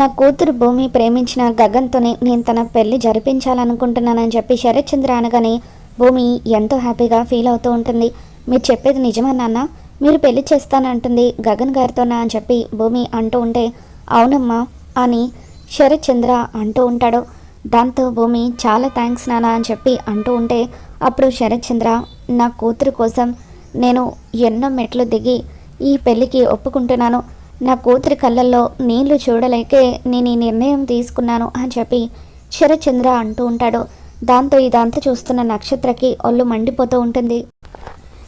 నా కూతురు భూమి ప్రేమించిన గగన్తోనే నేను తన పెళ్ళి జరిపించాలనుకుంటున్నానని చెప్పి శరత్ చంద్ర అనగానే భూమి ఎంతో హ్యాపీగా ఫీల్ అవుతూ ఉంటుంది. మీరు చెప్పేది నిజమా నాన్న? మీరు పెళ్ళి చేస్తానంటుంది గగన్ గారితోనా అని చెప్పి భూమి అంటూ ఉంటే అవునమ్మా అని శరత్ చంద్ర అంటూ ఉంటాడు. దాంతో భూమి చాలా థ్యాంక్స్ నాన్న అని చెప్పి అంటూ ఉంటే అప్పుడు శరత్ చంద్ర నా కూతురు కోసం నేను ఎన్నో మెట్లు దిగి ఈ పెళ్ళికి ఒప్పుకుంటున్నాను. నా కూతురి కళ్ళల్లో నీళ్ళు చూడలేకే నేను ఈ నిర్ణయం తీసుకున్నాను అని చెప్పి శరత్ చంద్ర అంటూ ఉంటాడు. దాంతో ఇదంతా చూస్తున్న నక్షత్రకి ఒళ్ళు మండిపోతూ ఉంటుంది.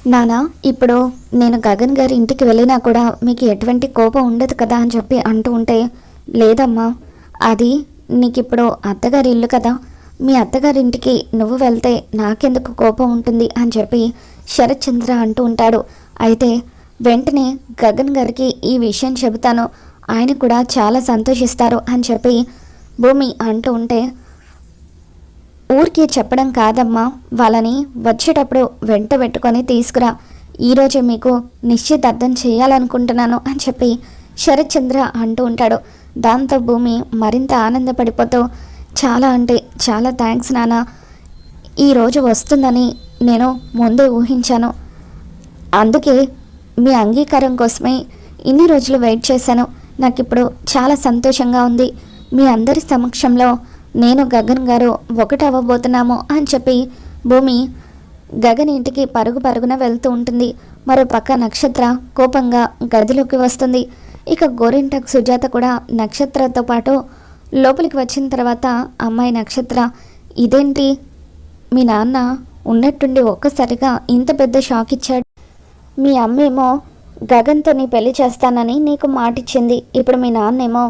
నానా ఇప్పుడు నేను గగన్ గారి ఇంటికి వెళ్ళినా కూడా మీకు ఎటువంటి కోపం ఉండదు కదా అని చెప్పి అంటూ ఉంటే లేదమ్మా అది నీకు ఇప్పుడు అత్తగారి ఇల్లు కదా. మీ అత్తగారింటికి నువ్వు వెళ్తే నాకెందుకు కోపం ఉంటుంది? అని చెప్పి శరత్ చంద్ర అంటూ ఉంటాడు. అయితే వెంటనే గగన్ గారికి ఈ విషయం చెబుతాను. ఆయన కూడా చాలా సంతోషిస్తారు అని చెప్పి భూమి అంటూ ఉంటే ఊరికి చెప్పడం కాదమ్మా వాళ్ళని వచ్చేటప్పుడు వెంట పెట్టుకొని తీసుకురా. ఈరోజే మీకు నిశ్చితార్థం చేయాలనుకుంటున్నాను అని చెప్పి శరత్చంద్ర అంటూ ఉంటాడు. దాంతో భూమి మరింత ఆనందపడిపోతూ చాలా అంటే చాలా థ్యాంక్స్ నాన్న. ఈరోజు వస్తుందని నేను ముందే ఊహించాను. అందుకే మీ అంగీకారం కోసమే ఇన్ని రోజులు వెయిట్ చేశాను. నాకు ఇప్పుడు చాలా సంతోషంగా ఉంది. మీ అందరి సమక్షంలో నేను గగన్ గారు ఒకటవ్వబోతున్నాము అని చెప్పి భూమి గగన్ ఇంటికి పరుగు పరుగున వెళ్తూ ఉంటుంది. మరో పక్క నక్షత్ర కోపంగా గదిలోకి వస్తుంది. ఇక గోరింటక్ సుజాత కూడా నక్షత్రతో పాటు లోపలికి వచ్చిన తర్వాత అమ్మాయి నక్షత్ర ఇదేంటి? మీ నాన్న ఉన్నట్టుండి ఒక్కసారిగా ఇంత పెద్ద షాక్ ఇచ్చాడు. మీ అమ్మేమో గగన్తో నీ పెళ్ళి చేస్తానని నీకు మాటిచ్చింది. ఇప్పుడు మీ నాన్నేమో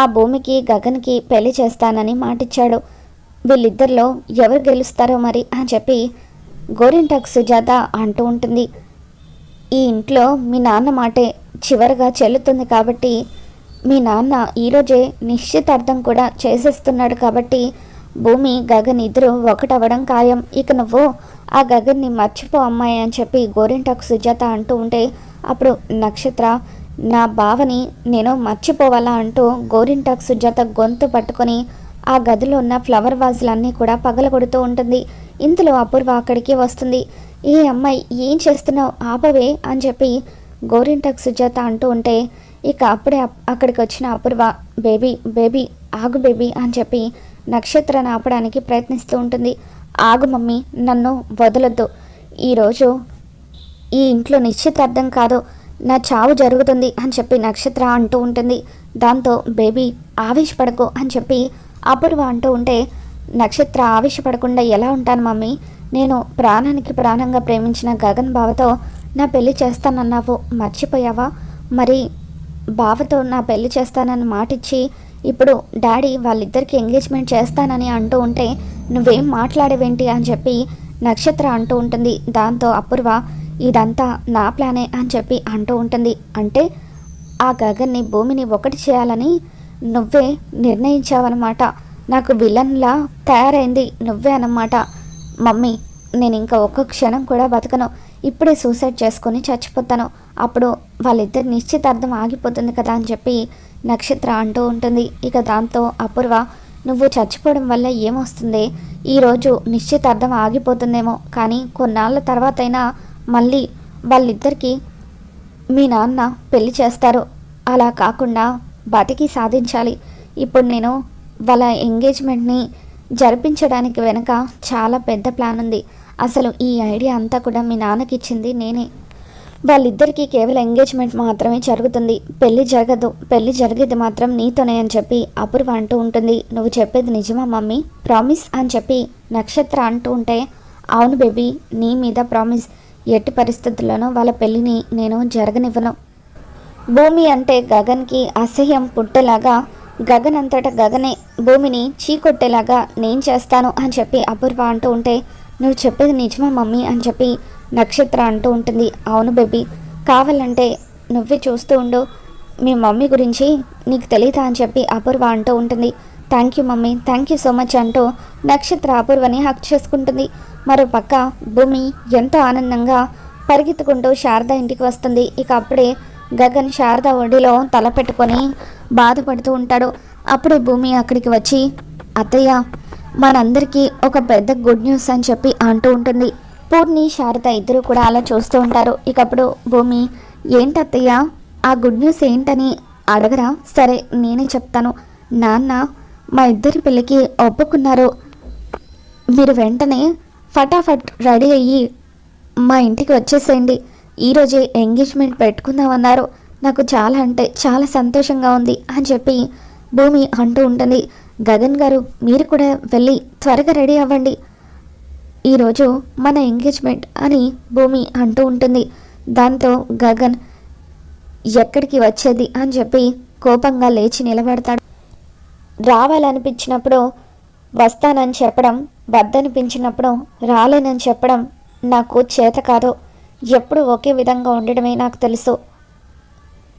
ఆ భూమికి గగన్కి పెళ్ళి చేస్తానని మాటిచ్చాడు. వీళ్ళిద్దరిలో ఎవరు గెలుస్తారో మరి అని చెప్పి గోరింటాకు సుజాత అంటూ ఉంటుంది. ఈ ఇంట్లో మీ నాన్న మాటే చివరగా చెల్లుతుంది కాబట్టి మీ నాన్న ఈరోజే నిశ్చితార్థం కూడా చేసేస్తున్నాడు కాబట్టి భూమి గగన్ ఇద్దరు ఒకటవ్వడం ఖాయం. ఇక నువ్వు ఆ గగన్ని మర్చిపో అమ్మాయి అని చెప్పి గోరింటాకు సుజాత అంటూ ఉంటే అప్పుడు నక్షత్ర నా బావని నేను మర్చిపోవాలా అంటూ గోరింటాకు సుజాత గొంతు పట్టుకొని ఆ గదిలో ఉన్న ఫ్లవర్ వాజులన్నీ కూడా పగలగొడుతూ ఉంటుంది. ఇంతలో అపూర్వ అక్కడికి వస్తుంది. ఏ అమ్మాయి ఏం చేస్తున్నావు? ఆపవే అని చెప్పి గోరింటాకు సుజాత అంటూ ఉంటే ఇక అప్పుడే అప్- అక్కడికి వచ్చిన అపూర్వ బేబీ బేబీ ఆగు బేబీ అని చెప్పి నక్షత్రాన్ని ఆపడానికి ప్రయత్నిస్తూ ఉంటుంది. ఆగు మమ్మీ నన్ను వదలొద్దు. ఈరోజు ఈ ఇంట్లో నిశ్చితార్థం కాదు నా చావు జరుగుతుంది అని చెప్పి నక్షత్ర అంటూ ఉంటుంది. దాంతో బేబీ ఆవేశపడకు అని చెప్పి అపూర్వ అంటూ ఉంటే నక్షత్ర ఆవేశపడకుండా ఎలా ఉంటాను మమ్మీ? నేను ప్రాణానికి ప్రాణంగా ప్రేమించిన గగన్ బావతో నా పెళ్ళి చేస్తానన్నావు మర్చిపోయావా? మరి బావతో నా పెళ్ళి చేస్తానని మాటిచ్చి ఇప్పుడు డాడీ వాళ్ళిద్దరికి ఎంగేజ్మెంట్ చేస్తానని అంటూ ఉంటే నువ్వేం మాట్లాడవేంటి అని చెప్పి నక్షత్ర అంటూ ఉంటుంది. దాంతో అపూర్వ ఇదంతా నా ప్లానే అని చెప్పి అంటూ ఉంటుంది. అంటే ఆ గగన్ని భూమిని ఒకటి చేయాలని నువ్వే నిర్ణయించావన్నమాట. నాకు విలన్లా తయారైంది నువ్వే అన్నమాట. మమ్మీ నేను ఇంకా ఒక్క క్షణం కూడా బతకను. ఇప్పుడే సూసైడ్ చేసుకొని చచ్చిపోతాను. అప్పుడు వాళ్ళిద్దరు నిశ్చితార్థం ఆగిపోతుంది కదా అని చెప్పి నక్షత్ర అంటూ ఉంటుంది. ఇక దాంతో అపూర్వ నువ్వు చచ్చిపోవడం వల్ల ఏమొస్తుంది? ఈరోజు నిశ్చితార్థం ఆగిపోతుందేమో. కానీ కొన్నాళ్ళ తర్వాతైనా మళ్ళీ వాళ్ళిద్దరికీ మీ నాన్న పెళ్ళి చేస్తారు. అలా కాకుండా బతికి సాధించాలి. ఇప్పుడు నేను వాళ్ళ ఎంగేజ్మెంట్ని జరిపించడానికి వెనుక చాలా పెద్ద ప్లాన్ ఉంది అసలు ఈ ఐడియా అంతా కూడా మీ నాన్నకి ఇచ్చింది నేనే. వాళ్ళిద్దరికీ కేవలం ఎంగేజ్మెంట్ మాత్రమే జరుగుతుంది. పెళ్ళి జరగదు. పెళ్ళి జరిగేది మాత్రం నీతోనే అని చెప్పి అపూర్వ అంటూ ఉంటుంది. నువ్వు చెప్పేది నిజమా మమ్మీ? ప్రామిస్ అని చెప్పి నక్షత్ర అంటూ ఉంటే అవును బేబీ నీ మీద ప్రామిస్ ఎట్టి పరిస్థితుల్లోనూ వాళ్ళ పెళ్ళిని నేను జరగనివ్వను. భూమి అంటే గగన్కి అసహ్యం పుట్టేలాగా గగన్ అంతటా గగనే భూమిని చీకొట్టేలాగా నేను చేస్తాను అని చెప్పి అపూర్వ అంటూ ఉంటే నువ్వు చెప్పేది నిజమా మమ్మీ? అని చెప్పి నక్షత్ర అంటూ ఉంటుంది. అవును బేబీ కావాలంటే నువ్వే చూస్తూ ఉండు. మీ మమ్మీ గురించి నీకు తెలియదా అని చెప్పి అపూర్వ అంటూ ఉంటుంది. Thank you mummy thank you so much అంటూ నక్షత్ర అపూర్వని హక్ చేసుకుంటుంది. మరో పక్క భూమి ఎంతో ఆనందంగా పరిగెత్తుకుంటూ శారద ఇంటికి వస్తుంది. ఇక అప్పుడే గగన్ శారద ఒడిలో తల పెట్టుకొని బాధపడుతూ ఉంటాడు. అప్పుడే భూమి అక్కడికి వచ్చి అత్తయ్య మనందరికీ ఒక పెద్ద గుడ్ న్యూస్ అని చెప్పి అంటూ ఉంటుంది. పూర్ణి శారద ఇద్దరు కూడా అలా చూస్తూ ఉంటారు. ఇకప్పుడు భూమి ఏంటత్తయ్య? ఆ గుడ్ న్యూస్ ఏంటని అడగరా? సరే నేనే చెప్తాను. నాన్న మా ఇద్దరి పెళ్ళికి ఒప్పుకున్నారు. మీరు వెంటనే ఫటాఫట్ రెడీ అయ్యి మా ఇంటికి వచ్చేసేయండి. ఈరోజే ఎంగేజ్మెంట్ పెట్టుకుందామన్నారు. నాకు చాలా అంటే చాలా సంతోషంగా ఉంది అని చెప్పి భూమి అంటూ ఉంటుంది. గగన్ గారు మీరు కూడా వెళ్ళి త్వరగా రెడీ అవ్వండి. ఈరోజు మన ఎంగేజ్మెంట్ అని భూమి అంటూ ఉంటుంది. దాంతో గగన్ ఎక్కడికి వచ్చేది అని చెప్పి కోపంగా లేచి నిలబడతాడు. రావాలనిపించినప్పుడు వస్తానని చెప్పడం వద్దనిపించినప్పుడు రాలేనని చెప్పడం నాకు చేత కాదు. ఎప్పుడు ఒకే విధంగా ఉండడమే నాకు తెలుసు.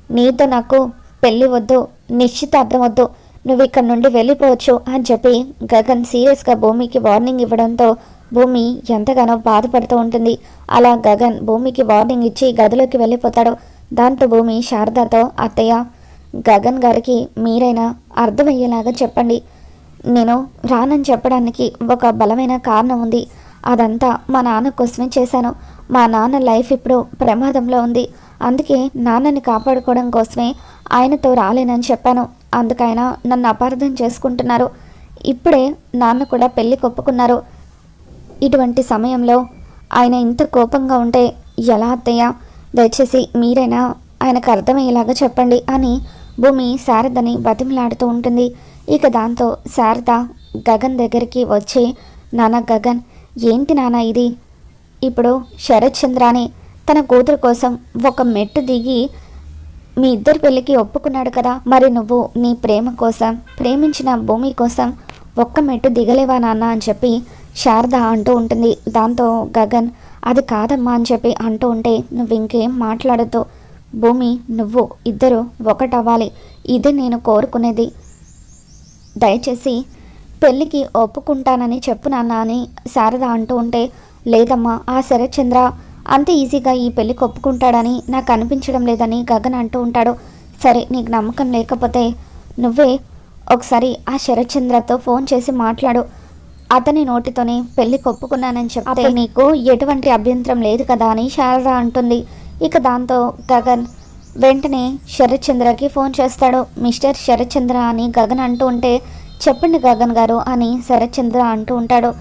నీతో నాకు పెళ్ళి వద్దు నిశ్చితార్థం వద్దు నువ్వు ఇక్కడ నుండి వెళ్ళిపోవచ్చు అని చెప్పి గగన్ సీరియస్గా భూమికి వార్నింగ్ ఇవ్వడంతో భూమి ఎంతగానో బాధపడుతూ ఉంటుంది. అలా గగన్ భూమికి వార్నింగ్ ఇచ్చి గదిలోకి వెళ్ళిపోతాడు. దాంతో భూమి శారదతో అత్తయ్య గగన్ గారికి మీరైనా అర్థమయ్యేలాగా చెప్పండి. నేను రానని చెప్పడానికి ఒక బలమైన కారణం ఉంది. అదంతా మా నాన్న కోసమే చేశాను. మా నాన్న లైఫ్ ఇప్పుడు ప్రమాదంలో ఉంది. అందుకే నాన్నని కాపాడుకోవడం కోసమే ఆయనతో రాలేనని చెప్పాను. అందుకైనా నన్ను అపార్థం చేసుకుంటున్నారు. ఇప్పుడే నాన్న కూడా పెళ్ళి కొప్పుకున్నారు ఇటువంటి సమయంలో ఆయన ఇంత కోపంగా ఉంటే ఎలా అత్తయ్య? దయచేసి మీరైనా ఆయనకు అర్థమయ్యేలాగా చెప్పండి అని భూమి శారదని బతిమలాడుతూ ఉంటుంది. ఇక దాంతో శారద గగన్ దగ్గరికి వచ్చి నాన్న గగన్ ఏంటి నాన్న ఇది? ఇప్పుడు శరత్ చంద్రాని తన కూతురు కోసం ఒక మెట్టు దిగి మీ ఇద్దరి పెళ్ళికి ఒప్పుకున్నాడు కదా మరి నువ్వు నీ ప్రేమ కోసం ప్రేమించిన భూమి కోసం ఒక్క మెట్టు దిగలేవా నాన్న? అని చెప్పి శారద అంటూ ఉంటుంది. దాంతో గగన్ అది కాదమ్మా అని చెప్పి అంటూ ఉంటే నువ్వు ఇంకేం మాట్లాడద్దు. భూమి నువ్వు ఇద్దరు ఒకటవ్వాలి. ఇది నేను కోరుకునేది. దయచేసి పెళ్ళికి ఒప్పుకుంటానని చెప్పు నాన్న అని శారద అంటూ ఉంటే లేదమ్మా ఆ శరత్చంద్ర అంత ఈజీగా ఈ పెళ్ళికి ఒప్పుకుంటాడని నాకు అనిపించడం లేదని గగన్ అంటూ ఉంటాడు. సరే నీకు నమ్మకం లేకపోతే నువ్వే ఒకసారి ఆ శరత్చంద్రతో ఫోన్ చేసి మాట్లాడు. అతని నోటితోనే పెళ్ళికి ఒప్పుకున్నానని చెప్తే నీకు ఎటువంటి అభ్యంతరం లేదు కదా అని శారద అంటుంది. ఇక దాంతో గగన్ వెంటనే శరత్చంద్రకి ఫోన్ చేస్తాడు. మిస్టర్ శరత్చంద్ర అని గగన్ అంటూ ఉంటే చెప్పండి గగన్ గారు అని శరత్చంద్ర అంటూ ఉంటాడు.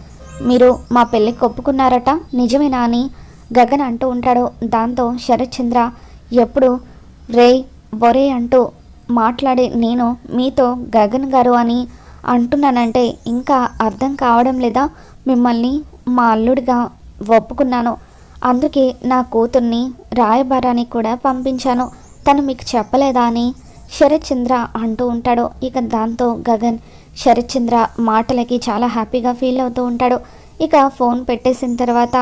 మీరు మా పెళ్ళికి ఒప్పుకున్నారట నిజమేనా అని గగన్ అంటూ ఉంటాడు. దాంతో శరత్చంద్ర ఎప్పుడు రే ఒరే అంటూ మాట్లాడే నేను మీతో గగన్ గారు అని అంటున్నానంటే ఇంకా అర్థం కావడం లేదా? మిమ్మల్ని మా అల్లుడిగా ఒప్పుకున్నాను. అందుకే నా కూతుర్ని రాయబారానికి కూడా పంపించాను. తను మీకు చెప్పలేదా అని? శరత్చంద్ర అంటూ ఉంటాడు. ఇక దాంతో గగన్ శరత్చంద్ర మాటలకి చాలా హ్యాపీగా ఫీల్ అవుతూ ఉంటాడు. ఇక ఫోన్ పెట్టేసిన తర్వాత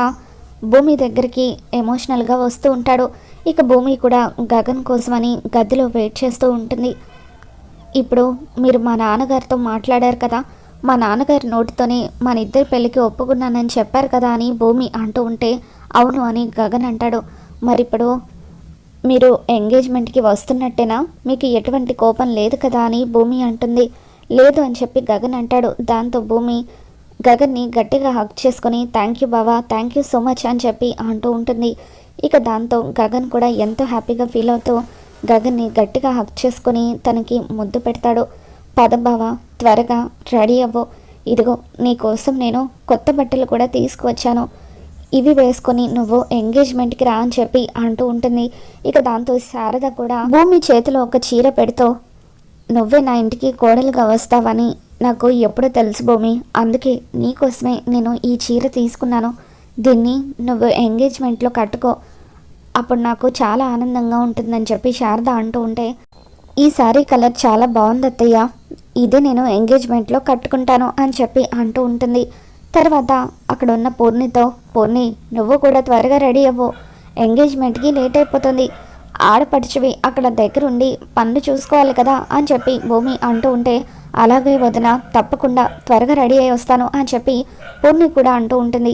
భూమి దగ్గరికి ఎమోషనల్గా వస్తూ ఉంటాడు. ఇక భూమి కూడా గగన్ కోసమని గదిలో వెయిట్ చేస్తూ ఉంటుంది. ఇప్పుడు మీరు మా నాన్నగారితో మాట్లాడారు కదా మా నాన్నగారి నోటితోనే మన ఇద్దరి పెళ్ళికి ఒప్పుకున్నానని చెప్పారు కదా అని భూమి అంటూ ఉంటే అవును అని గగన్ అంటాడు. మరి ఇప్పుడు మీరు ఎంగేజ్మెంట్కి వస్తున్నట్టేనా? మీకు ఎటువంటి కోపం లేదు కదా అని భూమి అంటుంది. లేదు అని చెప్పి గగన్ అంటాడు. దాంతో భూమి గగన్ని గట్టిగా హక్ చేసుకొని థ్యాంక్ యూ బావా థ్యాంక్ యూ సో మచ్ అని చెప్పి అంటూ ఉంటుంది. ఇక దాంతో గగన్ కూడా ఎంతో హ్యాపీగా ఫీల్ అవుతూ గగన్ని గట్టిగా హక్ చేసుకొని తనకి ముద్దు పెడతాడు. పద త్వరగా రెడీ అవ్వు. ఇదిగో నీకోసం నేను కొత్త బట్టలు కూడా తీసుకువచ్చాను. ఇవి వేసుకొని నువ్వు ఎంగేజ్మెంట్కి రా అని చెప్పి అంటూ ఉంటుంది. ఇక దాంతో శారద కూడా భూమి చేతిలో ఒక చీర పెడుతూ నువ్వే నా ఇంటికి కోడలుగా వస్తావని నాకు ఎప్పుడో తెలుసు భూమి. అందుకే నీకోసమే నేను ఈ చీర తీసుకున్నాను. దీన్ని నువ్వు ఎంగేజ్మెంట్లో కట్టుకో. అప్పుడు నాకు చాలా ఆనందంగా ఉంటుందని చెప్పి శారద అంటూ ఉంటే ఈ శారీ కలర్ చాలా బాగుంది అత్తయ్య. ఇదే నేను ఎంగేజ్మెంట్లో కట్టుకుంటాను అని చెప్పి అంటూ ఉంటుంది. తర్వాత అక్కడ ఉన్న పూర్ణితో పూర్ణి నువ్వు కూడా త్వరగా రెడీ అవ్వు. ఎంగేజ్మెంట్కి లేట్ అయిపోతుంది. ఆడపడిచివి అక్కడ దగ్గరుండి పనులు చూసుకోవాలి కదా అని చెప్పి భూమి అంటూ ఉంటే అలాగే వదిన తప్పకుండా త్వరగా రెడీ అయి వస్తాను అని చెప్పి పూర్ణి కూడా అంటూ ఉంటుంది.